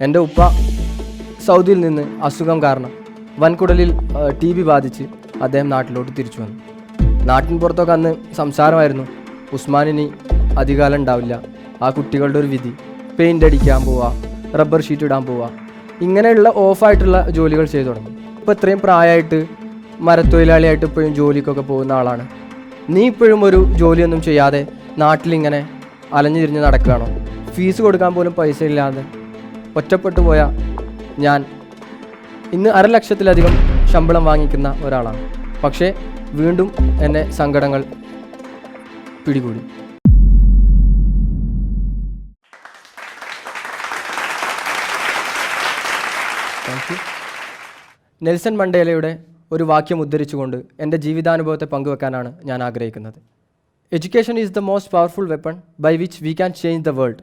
എന്റെ ഉപ്പ സൗദിയിൽ നിന്ന് അസുഖം കാരണം വൻകുടലിൽ ടി ബി ബാധിച്ച് അദ്ദേഹം നാട്ടിലോട്ട് തിരിച്ചു വന്നു. നാട്ടിൻ പുറത്തൊക്കെ അന്ന് സംസാരമായിരുന്നു ഉസ്മാനിനി അധികാലം ഉണ്ടാവില്ല ആ കുട്ടികളുടെ ഒരു വിധി പെയിന്റ് അടിക്കാൻ പോവുക റബ്ബർ ഷീറ്റ് ഇടാൻ പോവുക ഇങ്ങനെയുള്ള ഓഫായിട്ടുള്ള ജോലികൾ ചെയ്തു തുടങ്ങി. ഇപ്പോൾ ഇത്രയും പ്രായമായിട്ട് മരത്തൊഴിലാളിയായിട്ട് ഇപ്പോഴും ജോലിക്കൊക്കെ പോകുന്ന ആളാണ്. നീ ഇപ്പോഴും ഒരു ജോലിയൊന്നും ചെയ്യാതെ നാട്ടിലിങ്ങനെ അലഞ്ഞു തിരിഞ്ഞ് നടക്കുകയാണോ? ഫീസ് കൊടുക്കാൻ പോലും പൈസ ഇല്ലാതെ ഒറ്റപ്പെട്ടു പോയ ഞാൻ ഇന്ന് അര ലക്ഷത്തിലധികം ശമ്പളം വാങ്ങിക്കുന്ന ഒരാളാണ്. പക്ഷേ വീണ്ടും എന്നെ സങ്കടങ്ങൾ പിടികൂടി. നെൽസൺ മണ്ടേലയുടെ ഒരു വാക്യം ഉദ്ധരിച്ചുകൊണ്ട് എന്റെ ജീവിതാനുഭവത്തെ പങ്കുവെക്കാനാണ് ഞാൻ ആഗ്രഹിക്കുന്നത്. Education is the most powerful weapon by which we can change the world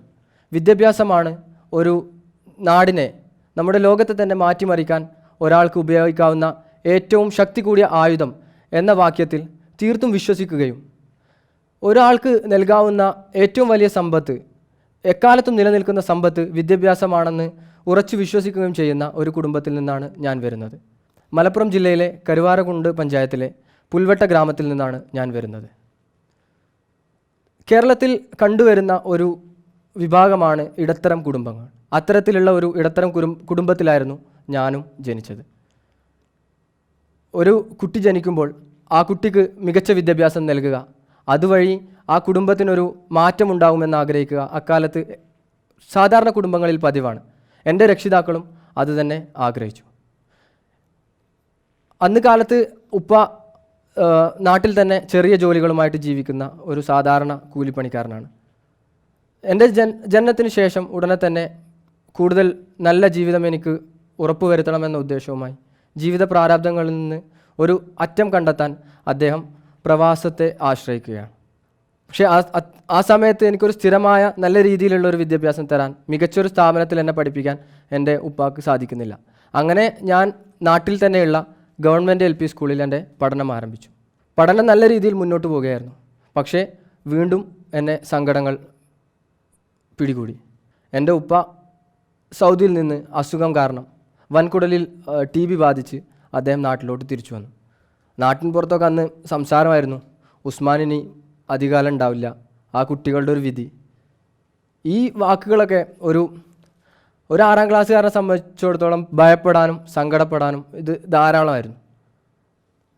വിദ്യാഭ്യാസമാണ് ഒരു നാടിനെ നമ്മുടെ ലോകത്തെ തന്നെ മാറ്റിമറിക്കാൻ ഒരാൾക്ക് ഉപയോഗിക്കാവുന്ന ഏറ്റവും ശക്തി കൂടിയ ആയുധം എന്ന വാക്യത്തിൽ തീർത്തും വിശ്വസിക്കുകയും ഒരാൾക്ക് നൽകാവുന്ന ഏറ്റവും വലിയ സമ്പത്ത് എക്കാലത്തും നിലനിൽക്കുന്ന സമ്പത്ത് വിദ്യാഭ്യാസമാണെന്ന് ഉറച്ചു വിശ്വസിക്കുകയും ചെയ്യുന്ന ഒരു കുടുംബത്തിൽ നിന്നാണ് ഞാൻ വരുന്നത്. മലപ്പുറം ജില്ലയിലെ കരുവാരകുണ്ട് പഞ്ചായത്തിലെ പുൽവട്ട ഗ്രാമത്തിൽ നിന്നാണ് ഞാൻ വരുന്നത്. കേരളത്തിൽ കണ്ടുവരുന്ന ഒരു വിഭാഗമാണ് ഇടത്തരം കുടുംബങ്ങൾ. അത്തരത്തിലുള്ള ഒരു ഇടത്തരം കുടും കുടുംബത്തിലായിരുന്നു ഞാനും ജനിച്ചത്. ഒരു കുട്ടി ജനിക്കുമ്പോൾ ആ കുട്ടിക്ക് മികച്ച വിദ്യാഭ്യാസം നൽകുക. അതുവഴി ആ കുടുംബത്തിനൊരു മാറ്റമുണ്ടാകുമെന്ന് ആഗ്രഹിക്കുക അക്കാലത്ത് സാധാരണ കുടുംബങ്ങളിൽ പതിവാണ്. എന്റെ രക്ഷിതാക്കളും അതുതന്നെ ആഗ്രഹിച്ചു. അന്ന് കാലത്ത് ഉപ്പ നാട്ടിൽ തന്നെ ചെറിയ ജോലികളുമായിട്ട് ജീവിക്കുന്ന ഒരു സാധാരണ കൂലിപ്പണിക്കാരനാണ്. എന്റെ ജൻ ജനനത്തിന് ശേഷം ഉടനെ തന്നെ കൂടുതൽ നല്ല ജീവിതം എനിക്ക് ഉറപ്പുവരുത്തണമെന്ന ഉദ്ദേശവുമായി. ജീവിത പ്രാരാബ്ദങ്ങളിൽ നിന്ന് ഒരു അറ്റം കണ്ടെത്താൻ അദ്ദേഹം പ്രവാസത്തെ ആശ്രയിക്കുകയാണ്. പക്ഷേ ആ ആ- സമയത്ത് എനിക്കൊരു സ്ഥിരമായ നല്ല രീതിയിലുള്ള ഒരു വിദ്യാഭ്യാസം തരാൻ മികച്ചൊരു സ്ഥാപനത്തിൽ എന്നെ പഠിപ്പിക്കാൻ എന്റെ ഉപ്പാക്ക് സാധിക്കുന്നില്ല. അങ്ങനെ ഞാൻ നാട്ടിൽ തന്നെയുള്ള ഗവൺമെന്റ് എൽ പി സ്കൂളിൽ എന്റെ പഠനം ആരംഭിച്ചു. പഠനം നല്ല രീതിയിൽ മുന്നോട്ട് പോവുകയായിരുന്നു പക്ഷേ വീണ്ടും എന്നെ സങ്കടങ്ങൾ പിടികൂടി. എന്റെ ഉപ്പ സൗദിയിൽ നിന്ന് അസുഖം കാരണം വൻകുടലിൽ ടി ബി ബാധിച്ച് അദ്ദേഹം നാട്ടിലോട്ട് തിരിച്ചു വന്നു. നാട്ടിൻ പുറത്തൊക്കെ അന്ന് സംസാരമായിരുന്നു ഉസ്മാനിനി അധികാലം ഉണ്ടാവില്ല ആ കുട്ടികളുടെ ഒരു വിധി. ഈ വാക്കുകളൊക്കെ ഒരു ഒരു ആറാം ക്ലാസ്സുകാരനെ സംബന്ധിച്ചിടത്തോളം ഭയപ്പെടാനും സങ്കടപ്പെടാനും ഇത് ധാരാളമായിരുന്നു.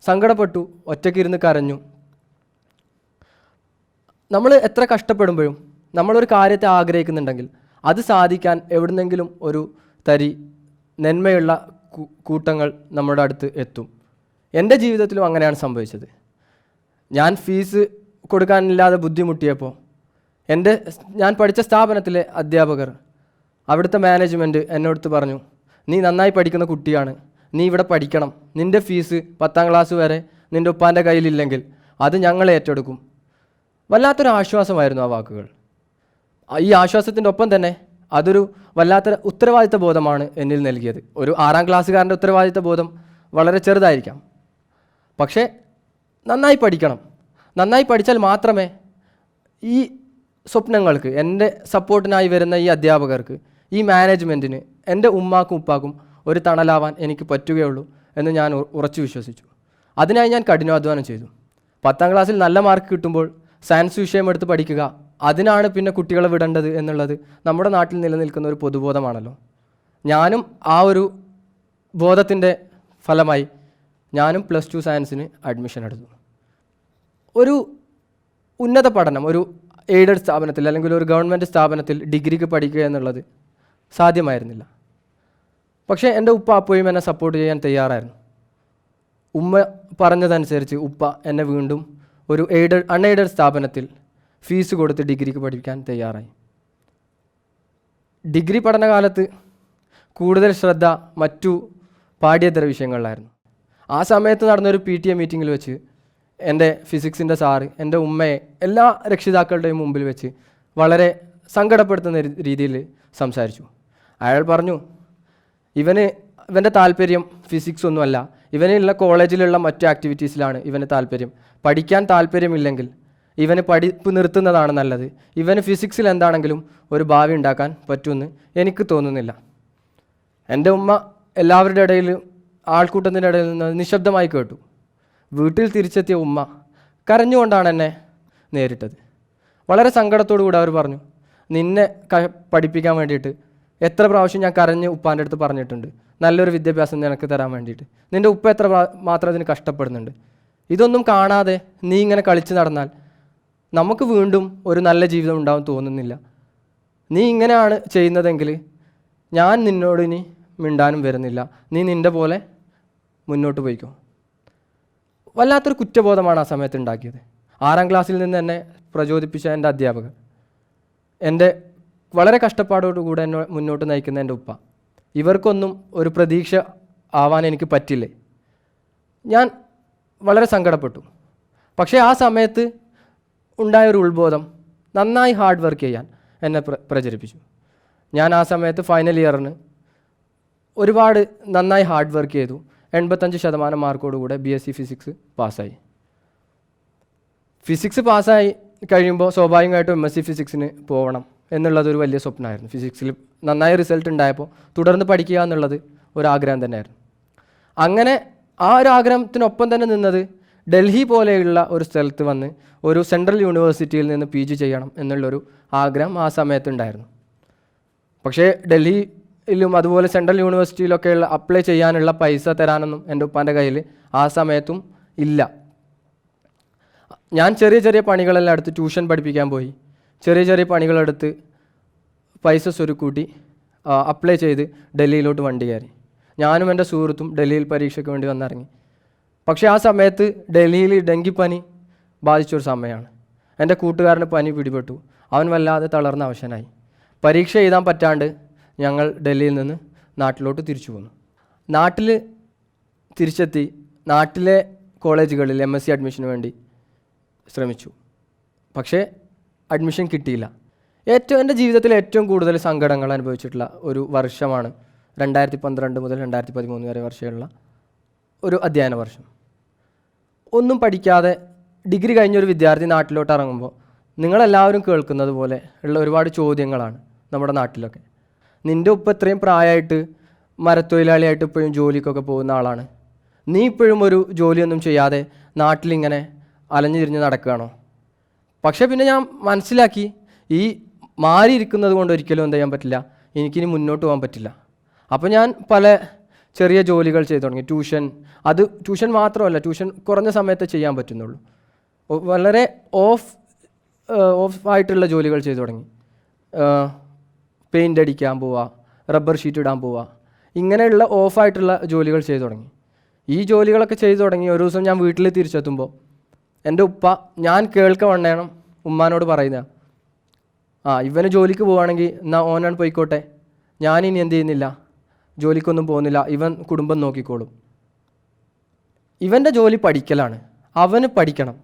സങ്കടപ്പെട്ടു ഒറ്റയ്ക്കിരുന്ന് കരഞ്ഞു. നമ്മൾ എത്ര കഷ്ടപ്പെടുമ്പോഴും നമ്മളൊരു കാര്യത്തെ ആഗ്രഹിക്കുന്നുണ്ടെങ്കിൽ അത് സാധിക്കാൻ എവിടുന്നെങ്കിലും ഒരു തരി നന്മയുള്ള കൂട്ടങ്ങൾ നമ്മുടെ അടുത്ത് എത്തും. എന്റെ ജീവിതത്തിലും അങ്ങനെയാണ് സംഭവിച്ചത്. ഞാൻ ഫീസ് കൊടുക്കാനില്ലാതെ ബുദ്ധിമുട്ടിയപ്പോൾ എന്റെ ഞാൻ പഠിച്ച സ്ഥാപനത്തിലെ അധ്യാപകർ അവിടുത്തെ മാനേജ്മെന്റ് എന്നോടുത്ത് പറഞ്ഞു നീ നന്നായി പഠിക്കുന്ന കുട്ടിയാണ്. നീ ഇവിടെ പഠിക്കണം. നിന്റെ ഫീസ് പത്താം ക്ലാസ് വരെ നിന്റെ ഉപ്പാന്റെ കയ്യിലില്ലെങ്കിൽ അത് ഞങ്ങൾ ഏറ്റെടുക്കും. വല്ലാത്തൊരു ആശ്വാസമായിരുന്നു ആ വാക്കുകൾ. ഈ ആശ്വാസത്തിന്റെ ഒപ്പം തന്നെ അതൊരു വല്ലാത്ത ഉത്തരവാദിത്ത ബോധമാണ് എന്നിൽ നൽകിയത്. ഒരു ആറാം ക്ലാസ്സുകാരന്റെ ഉത്തരവാദിത്ത ബോധം വളരെ ചെറുതായിരിക്കാം. പക്ഷേ നന്നായി പഠിക്കണം. നന്നായി പഠിച്ചാൽ മാത്രമേ ഈ സ്വപ്നങ്ങൾക്ക് എന്റെ സപ്പോർട്ടിനായി വരുന്ന ഈ അധ്യാപകർക്ക് ഈ മാനേജ്മെന്റിന് എന്റെ ഉമ്മാക്കും ഉപ്പാക്കും ഒരു തണലാവാൻ എനിക്ക് പറ്റുകയുള്ളൂ എന്ന് ഞാൻ ഉറച്ചു വിശ്വസിച്ചു. അതിനായി ഞാൻ കഠിനാധ്വാനം ചെയ്തു. പത്താം ക്ലാസ്സിൽ നല്ല മാർക്ക് കിട്ടുമ്പോൾ സയൻസ് വിഷയം എടുത്ത് പഠിക്കുക അതിനാണ് പിന്നെ കുട്ടികളെ വിടേണ്ടത് എന്നുള്ളത് നമ്മുടെ നാട്ടിൽ നിലനിൽക്കുന്ന ഒരു പൊതുബോധമാണല്ലോ. ഞാനും ആ ഒരു ബോധത്തിന്റെ ഫലമായി ഞാനും പ്ലസ് ടു സയൻസിന് അഡ്മിഷൻ എടുത്തു. ഒരു ഉന്നത പഠനം ഒരു എയ്ഡഡ് സ്ഥാപനത്തിൽ അല്ലെങ്കിൽ ഒരു ഗവൺമെന്റ് സ്ഥാപനത്തിൽ ഡിഗ്രിക്ക് പഠിക്കുക എന്നുള്ളത് സാധ്യമായിരുന്നില്ല. പക്ഷേ എന്റെ ഉപ്പ അപ്പോഴും എന്നെ സപ്പോർട്ട് ചെയ്യാൻ തയ്യാറായിരുന്നു. ഉമ്മ പറഞ്ഞതനുസരിച്ച് ഉപ്പ എന്നെ വീണ്ടും ഒരു എയ്ഡഡ് അൺഎയ്ഡഡ് സ്ഥാപനത്തിൽ ഫീസ് കൊടുത്ത് ഡിഗ്രിക്ക് പഠിക്കാൻ തയ്യാറായി. ഡിഗ്രി പഠനകാലത്ത് കൂടുതൽ ശ്രദ്ധ മറ്റു പാഠ്യേതര വിഷയങ്ങളിലായിരുന്നു. ആ സമയത്ത് നടന്നൊരു പി ടി എ മീറ്റിങ്ങിൽ വെച്ച് എന്റെ ഫിസിക്സിന്റെ സാറ് എന്റെ ഉമ്മയെ എല്ലാ രക്ഷിതാക്കളുടെയും മുമ്പിൽ വെച്ച് വളരെ സങ്കടപ്പെടുത്തുന്ന രീതിയിൽ സംസാരിച്ചു. അയാൾ പറഞ്ഞു ഇവന് ഇവന്റെ താല്പര്യം ഫിസിക്സ് ഒന്നുമല്ല. ഇവനുള്ള കോളേജിലുള്ള മറ്റു ആക്ടിവിറ്റീസിലാണ് ഇവന് താല്പര്യം. പഠിക്കാൻ താല്പര്യമില്ലെങ്കിൽ ഇവന് പഠിപ്പ് നിർത്തുന്നതാണ് നല്ലത്. ഇവന് ഫിസിക്സിൽ എന്താണെങ്കിലും ഒരു ഭാവി ഉണ്ടാക്കാൻ പറ്റുമെന്ന് എനിക്ക് തോന്നുന്നില്ല. എന്റെ ഉമ്മ എല്ലാവരുടെ ഇടയിൽ ആൾക്കൂട്ടത്തിന്റെ ഇടയിൽ നിന്ന് നിശബ്ദമായി കേട്ടു. വീട്ടിൽ തിരിച്ചെത്തിയ ഉമ്മ കരഞ്ഞുകൊണ്ടാണ് എന്നെ നേരിട്ടത്. വളരെ സങ്കടത്തോടു കൂടി അവർ പറഞ്ഞു നിന്നെ ക പഠിപ്പിക്കാൻ വേണ്ടിയിട്ട് എത്ര പ്രാവശ്യം ഞാൻ കരഞ്ഞ് ഉപ്പാന്റെ അടുത്ത് പറഞ്ഞിട്ടുണ്ട്. നല്ലൊരു വിദ്യാഭ്യാസം നിനക്ക് തരാൻ വേണ്ടിയിട്ട്. നിന്റെ ഉപ്പ എത്ര മാത്രം അതിന് കഷ്ടപ്പെടുന്നുണ്ട്. ഇതൊന്നും കാണാതെ നീ ഇങ്ങനെ കളിച്ച് നടന്നാൽ നമുക്ക് വീണ്ടും ഒരു നല്ല ജീവിതം ഉണ്ടാവും തോന്നുന്നില്ല. നീ ഇങ്ങനെയാണ് ചെയ്യുന്നതെങ്കിൽ ഞാൻ നിന്നോട് ഇനി മിണ്ടാനും വരുന്നില്ല. നീ നിന്റെ പോലെ മുന്നോട്ട് പോയിക്കോ. വല്ലാത്തൊരു കുറ്റബോധമാണ് ആ സമയത്ത് ഉണ്ടാക്കിയത്. ആറാം ക്ലാസ്സിൽ നിന്ന് എന്നെ പ്രചോദിപ്പിച്ച എന്റെ അധ്യാപകർ എന്റെ വളരെ കഷ്ടപ്പാടോടുകൂടെ എന്നെ മുന്നോട്ട് നയിക്കുന്ന എന്റെ ഉപ്പ. ഇവർക്കൊന്നും ഒരു പ്രതീക്ഷ ആവാൻ എനിക്ക് പറ്റില്ലേ? ഞാൻ വളരെ സങ്കടപ്പെട്ടു. പക്ഷേ ആ സമയത്ത് ഉണ്ടായ ഒരു ഉത്ബോധം നന്നായി ഹാർഡ് വർക്ക് ചെയ്യാൻ എന്നെ പ്ര പ്രചരിപ്പിച്ചു. ഞാൻ ആ സമയത്ത് ഫൈനൽ ഇയറിന് ഒരുപാട് നന്നായി ഹാർഡ് വർക്ക് ചെയ്തു. എൺപത്തഞ്ച് ശതമാനം മാർക്കോടുകൂടെ ബി എസ് സി ഫിസിക്സ് പാസ്സായി. ഫിസിക്സ് പാസ്സായി കഴിയുമ്പോൾ സ്വാഭാവികമായിട്ടും എം എസ് സി ഫിസിക്സിന് പോകണം എന്നുള്ളതൊരു വലിയ സ്വപ്നമായിരുന്നു ഫിസിക്സിൽ നന്നായി റിസൾട്ട് ഉണ്ടായപ്പോൾ തുടർന്ന് പഠിക്കുക എന്നുള്ളത് ഒരു ആഗ്രഹം തന്നെയായിരുന്നു. അങ്ങനെ ആ ഒരു ആഗ്രഹത്തിനൊപ്പം തന്നെ നിന്നത് ഡൽഹി പോലെയുള്ള ഒരു സ്ഥലത്ത് വന്ന് ഒരു സെൻട്രൽ യൂണിവേഴ്സിറ്റിയിൽ നിന്ന് പി ജി ചെയ്യണം എന്നുള്ളൊരു ആഗ്രഹം ആ സമയത്തുണ്ടായിരുന്നു. പക്ഷേ ഡൽഹിയിലും അതുപോലെ സെൻട്രൽ യൂണിവേഴ്സിറ്റിയിലൊക്കെയുള്ള അപ്ലൈ ചെയ്യാനുള്ള പൈസ തരാനൊന്നും എന്റെ ഉപ്പാന്റെ കയ്യിൽ ആ സമയത്തും ഇല്ല. ഞാൻ ചെറിയ ചെറിയ പണികളെല്ലാം എടുത്ത് ട്യൂഷൻ പഠിപ്പിക്കാൻ പോയി. ചെറിയ ചെറിയ പണികളെടുത്ത് പൈസ സ്വരുക്കൂട്ടി അപ്ലൈ ചെയ്ത് ഡൽഹിയിലോട്ട് വണ്ടി കയറി. ഞാനും എന്റെ സുഹൃത്തും ഡൽഹിയിൽ പരീക്ഷയ്ക്ക് വേണ്ടി വന്നിറങ്ങി. പക്ഷേ ആ സമയത്ത് ഡൽഹിയിൽ ഡെങ്കിപ്പനി ബാധിച്ചൊരു സമയമാണ്. എന്റെ കൂട്ടുകാരന് പനി പിടിപെട്ടു. അവൻ വല്ലാതെ തളർന്ന അവശനായി. പരീക്ഷ എഴുതാൻ പറ്റാണ്ട് ഞങ്ങൾ ഡൽഹിയിൽ നിന്ന് നാട്ടിലോട്ട് തിരിച്ചു പോന്നു. നാട്ടിൽ തിരിച്ചെത്തി നാട്ടിലെ കോളേജുകളിൽ എം എസ് സി അഡ്മിഷന് വേണ്ടി ശ്രമിച്ചു. പക്ഷേ അഡ്മിഷൻ കിട്ടിയില്ല. ഏറ്റവും എന്റെ ജീവിതത്തിൽ ഏറ്റവും കൂടുതൽ സങ്കടങ്ങൾ അനുഭവിച്ചിട്ടുള്ള ഒരു വർഷമാണ് രണ്ടായിരത്തി പന്ത്രണ്ട് മുതൽ രണ്ടായിരത്തി പതിമൂന്ന് വരെ വർഷമുള്ള ഒരു അധ്യയന വർഷം. ഒന്നും പഠിക്കാതെ ഡിഗ്രി കഴിഞ്ഞൊരു വിദ്യാർത്ഥി നാട്ടിലോട്ട് ഇറങ്ങുമ്പോൾ നിങ്ങളെല്ലാവരും കേൾക്കുന്നത് പോലെ ഉള്ള ഒരുപാട് ചോദ്യങ്ങളാണ് നമ്മുടെ നാട്ടിലൊക്കെ. നിന്റെ ഉപ്പ ഇത്രയും പ്രായമായിട്ട് മരത്തൊഴിലാളിയായിട്ട് ഇപ്പോഴും ജോലിക്കൊക്കെ പോകുന്ന ആളാണ്. നീ ഇപ്പോഴും ഒരു ജോലിയൊന്നും ചെയ്യാതെ നാട്ടിലിങ്ങനെ അലഞ്ഞു തിരിഞ്ഞ് നടക്കുകയാണോ? പക്ഷേ പിന്നെ ഞാൻ മനസ്സിലാക്കി ഈ മാറിയിരിക്കുന്നത് കൊണ്ട് ഒരിക്കലും എന്ത് ചെയ്യാൻ പറ്റില്ല. എനിക്കിനി മുന്നോട്ട് പോകാൻ പറ്റില്ല. അപ്പോൾ ഞാൻ പല ചെറിയ ജോലികൾ ചെയ്തു തുടങ്ങി. ട്യൂഷൻ. അത് ട്യൂഷൻ മാത്രമല്ല ട്യൂഷൻ കുറഞ്ഞ സമയത്ത് ചെയ്യാൻ പറ്റുന്നുള്ളൂ. വളരെ ഓഫ് ഓഫ് ആയിട്ടുള്ള ജോലികൾ ചെയ്തു തുടങ്ങി. പെയിന്റ് അടിക്കാൻ പോവുക റബ്ബർ ഷീറ്റ് ഇടാൻ പോവുക ഇങ്ങനെയുള്ള ഓഫായിട്ടുള്ള ജോലികൾ ചെയ്തു തുടങ്ങി. ഈ ജോലികളൊക്കെ ചെയ്തു തുടങ്ങി. ഒരു ദിവസം ഞാൻ വീട്ടിൽ തിരിച്ചെത്തുമ്പോൾ എന്റെ ഉപ്പ ഞാൻ കേൾക്ക വണ്ണേണം ഉമ്മാനോട് പറയുന്ന ആ ഇവന് ജോലിക്ക് പോവുകയാണെങ്കിൽ എന്നാൽ ഓനാണ് പോയിക്കോട്ടെ. ഞാനിനി എന്ത് ചെയ്യുന്നില്ല. ജോലിക്കൊന്നും പോകുന്നില്ല. ഇവൻ കുടുംബം നോക്കിക്കോളും. ഇവന്റെ ജോലി പഠിക്കലാണ്. അവന് പഠിക്കണം.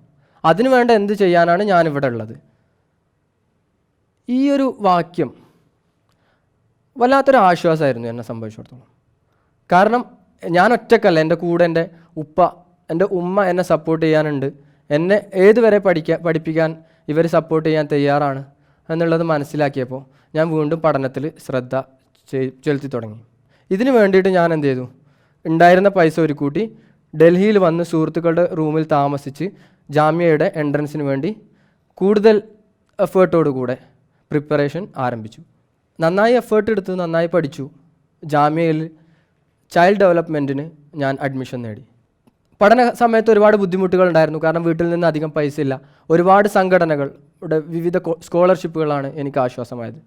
അതിനു വേണ്ട എന്ത് ചെയ്യാനാണ് ഞാനിവിടെ ഉള്ളത്. ഈ ഒരു വാക്യം വല്ലാത്തൊരു ആശ്വാസമായിരുന്നു എന്നെ സംഭവിച്ചിടത്തോളം കാരണം ഞാൻ ഒറ്റക്കല്ല. എന്റെ കൂടെ എന്റെ ഉപ്പ എന്റെ ഉമ്മ എന്നെ സപ്പോർട്ട് ചെയ്യാനുണ്ട്. എന്നെ ഏതുവരെ പഠിക്കാൻ പഠിപ്പിക്കാൻ ഇവർ സപ്പോർട്ട് ചെയ്യാൻ തയ്യാറാണ് എന്നുള്ളത് മനസ്സിലാക്കിയപ്പോൾ ഞാൻ വീണ്ടും പഠനത്തിൽ ശ്രദ്ധ ചെലുത്തി തുടങ്ങി. ഇതിന് വേണ്ടിയിട്ട് ഞാൻ എന്ത് ചെയ്തു? ഉണ്ടായിരുന്ന പൈസ ഒരു കൂട്ടി ഡൽഹിയിൽ വന്ന് സുഹൃത്തുക്കളുടെ റൂമിൽ താമസിച്ച് ജാമ്യയുടെ എൻട്രൻസിന് വേണ്ടി കൂടുതൽ എഫേർട്ടോടുകൂടെ പ്രിപ്പറേഷൻ ആരംഭിച്ചു. നന്നായി എഫേർട്ട് എടുത്ത് നന്നായി പഠിച്ചു. ജാമ്യയിൽ ചൈൽഡ് ഡെവലപ്മെന്റിന് ഞാൻ അഡ്മിഷൻ നേടി. പഠന സമയത്ത് ഒരുപാട് ബുദ്ധിമുട്ടുകൾ ഉണ്ടായിരുന്നു. കാരണം വീട്ടിൽ നിന്ന് അധികം പൈസ ഇല്ല. ഒരുപാട് സംഘടനകളുടെ വിവിധ സ്കോളർഷിപ്പുകളാണ് എനിക്ക് ആശ്വാസമായത്.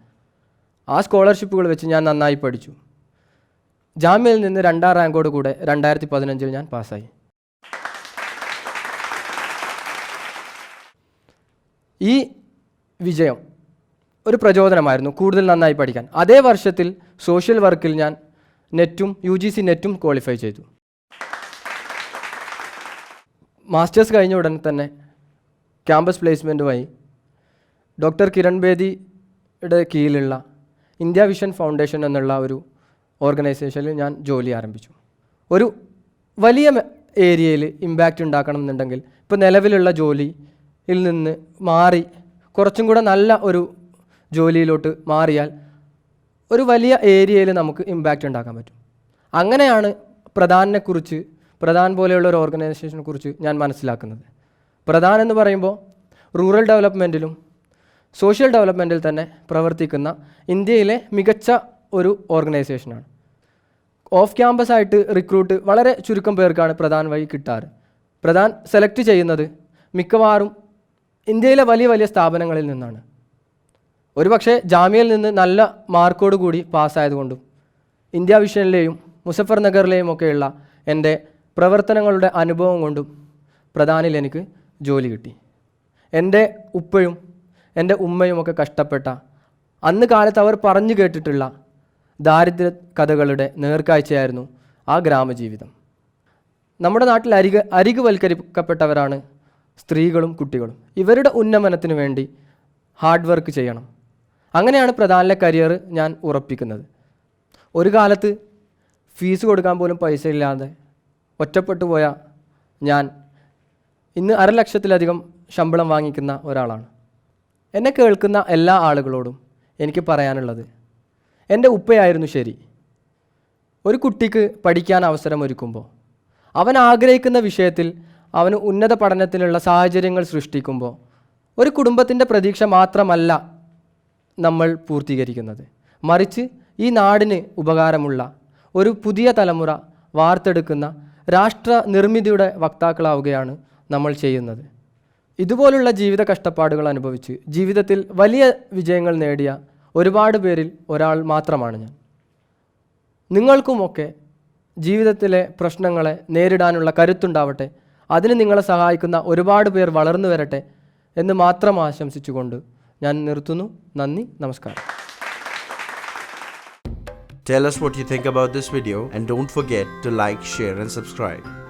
ആ സ്കോളർഷിപ്പുകൾ വെച്ച് ഞാൻ നന്നായി പഠിച്ചു. ജാമ്യയിൽ നിന്ന് രണ്ടാം റാങ്കോട് കൂടെ രണ്ടായിരത്തി പതിനഞ്ചിൽ ഞാൻ പാസ്സായി. ഈ വിജയം ഒരു പ്രചോദനമായിരുന്നു കൂടുതൽ നന്നായി പഠിക്കാൻ. അതേ വർഷത്തിൽ സോഷ്യൽ വർക്കിൽ ഞാൻ നെറ്റും യു ജി സി നെറ്റും ക്വാളിഫൈ ചെയ്തു. മാസ്റ്റേഴ്സ് കഴിഞ്ഞ ഉടനെ തന്നെ ക്യാമ്പസ് പ്ലേസ്മെന്റുമായി ഡോക്ടർ കിരൺ ബേദിയുടെ കീഴിലുള്ള ഇന്ത്യ വിഷൻ ഫൗണ്ടേഷൻ എന്നുള്ള ഒരു ഓർഗനൈസേഷനിൽ ഞാൻ ജോലി ആരംഭിച്ചു. ഒരു വലിയ ഏരിയയിൽ ഇമ്പാക്റ്റ് ഉണ്ടാക്കണം എന്നുണ്ടെങ്കിൽ ഇപ്പോൾ നിലവിലുള്ള ജോലിയിൽ നിന്ന് മാറി കുറച്ചും കൂടെ നല്ല ഒരു ജോലിയിലോട്ട് മാറിയാൽ ഒരു വലിയ ഏരിയയിൽ നമുക്ക് ഇമ്പാക്റ്റ് ഉണ്ടാക്കാൻ പറ്റും. അങ്ങനെയാണ് പ്രധാനെക്കുറിച്ച് പ്രധാൻ പോലെയുള്ള ഒരു ഓർഗനൈസേഷനെ കുറിച്ച് ഞാൻ മനസ്സിലാക്കുന്നത്. പ്രധാൻ എന്ന് പറയുമ്പോൾ റൂറൽ ഡെവലപ്മെന്റിലും സോഷ്യൽ ഡെവലപ്മെന്റിൽ തന്നെ പ്രവർത്തിക്കുന്ന ഇന്ത്യയിലെ മികച്ച ഒരു ഓർഗനൈസേഷനാണ്. ഓഫ് ക്യാമ്പസ് ആയിട്ട് റിക്രൂട്ട് വളരെ ചുരുക്കം പേർക്കാണ് പ്രധാൻ വഴി കിട്ടാറ്. പ്രധാൻ സെലക്ട് ചെയ്യുന്നത് മിക്കവാറും ഇന്ത്യയിലെ വലിയ വലിയ സ്ഥാപനങ്ങളിൽ നിന്നാണ്. ഒരുപക്ഷെ ജാമ്യയിൽ നിന്ന് നല്ല മാർക്കോട് കൂടി പാസ്സായതുകൊണ്ടും ഇന്ത്യ വിഷനിലെയും മുസഫർ നഗറിലെയും ഒക്കെയുള്ള എന്റെ പ്രവർത്തനങ്ങളുടെ അനുഭവം കൊണ്ടും പ്രധാനിൽ എനിക്ക് ജോലി കിട്ടി. എന്റെ ഉപ്പയും എന്റെ ഉമ്മയും ഒക്കെ കഷ്ടപ്പെട്ട അന്ന് കാലത്ത് അവർ പറഞ്ഞു കേട്ടിട്ടുള്ള ദാരിദ്ര്യ കഥകളുടെ നേർക്കാഴ്ചയായിരുന്നു ആ ഗ്രാമജീവിതം. നമ്മുടെ നാട്ടിൽ അരിക അരികുവൽക്കരിക്കപ്പെട്ടവരാണ് സ്ത്രീകളും കുട്ടികളും. ഇവരുടെ ഉന്നമനത്തിന് വേണ്ടി ഹാർഡ് വർക്ക് ചെയ്യണം. അങ്ങനെയാണ് പ്രധാന കരിയർ ഞാൻ ഉറപ്പിക്കുന്നത്. ഒരു കാലത്ത് ഫീസ് കൊടുക്കാൻ പോലും പൈസ ഇല്ലാതെ ഒറ്റപ്പെട്ടു പോയ ഞാൻ ഇന്ന് അരലക്ഷത്തിലധികം ശമ്പളം വാങ്ങിക്കുന്ന ഒരാളാണ്. എന്നെ കേൾക്കുന്ന എല്ലാ ആളുകളോടും എനിക്ക് പറയാനുള്ളത് എന്റെ ഉപ്പയായിരുന്നു ശരി. ഒരു കുട്ടിക്ക് പഠിക്കാൻ അവസരം ഒരുക്കുമ്പോൾ അവൻ ആഗ്രഹിക്കുന്ന വിഷയത്തിൽ അവന് ഉന്നത പഠനത്തിനുള്ള സാഹചര്യങ്ങൾ സൃഷ്ടിക്കുമ്പോൾ ഒരു കുടുംബത്തിന്റെ പ്രതീക്ഷ മാത്രമല്ല നമ്മൾ പൂർത്തീകരിക്കുന്നത്. മറിച്ച് ഈ നാടിന് ഉപകാരമുള്ള ഒരു പുതിയ തലമുറ വാർത്തെടുക്കുന്ന രാഷ്ട്ര നിർമ്മിതിയുടെ വക്താക്കളാവുകയാണ് നമ്മൾ ചെയ്യുന്നത്. ഇതുപോലുള്ള ജീവിത കഷ്ടപ്പാടുകൾ അനുഭവിച്ച് ജീവിതത്തിൽ വലിയ വിജയങ്ങൾ നേടിയ ഒരുപാട് പേരിൽ ഒരാൾ മാത്രമാണ് ഞാൻ. നിങ്ങൾക്കുമൊക്കെ ജീവിതത്തിലെ പ്രശ്നങ്ങളെ നേരിടാനുള്ള കരുത്തുണ്ടാവട്ടെ. അതിന് നിങ്ങളെ സഹായിക്കുന്ന ഒരുപാട് പേർ വളർന്നു വരട്ടെ എന്ന് മാത്രം ആശംസിച്ചുകൊണ്ട് ഞാൻ നിർത്തുന്നു. നന്ദി നമസ്കാരം. Tell us what you think about this video and don't forget to like, share and subscribe.